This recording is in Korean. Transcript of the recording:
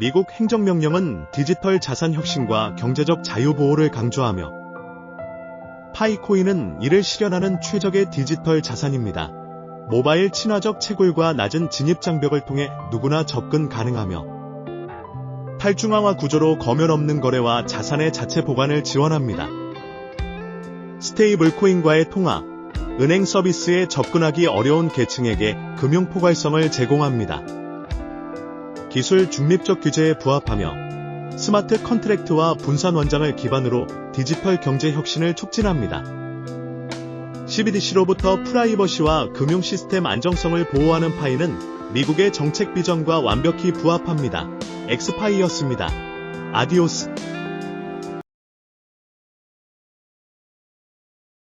미국 행정명령은 디지털 자산 혁신과 경제적 자유 보호를 강조하며 파이코인은 이를 실현하는 최적의 디지털 자산입니다. 모바일 친화적 채굴과 낮은 진입 장벽을 통해 누구나 접근 가능하며 탈중앙화 구조로 검열 없는 거래와 자산의 자체 보관을 지원합니다. 스테이블 코인과의 통화, 은행 서비스에 접근하기 어려운 계층에게 금융 포괄성을 제공합니다. 기술 중립적 규제에 부합하며 스마트 컨트랙트와 분산 원장을 기반으로 디지털 경제 혁신을 촉진합니다. CBDC로부터 프라이버시와 금융 시스템 안정성을 보호하는 파이는 미국의 정책 비전과 완벽히 부합합니다. 엑스파이였습니다. 아디오스.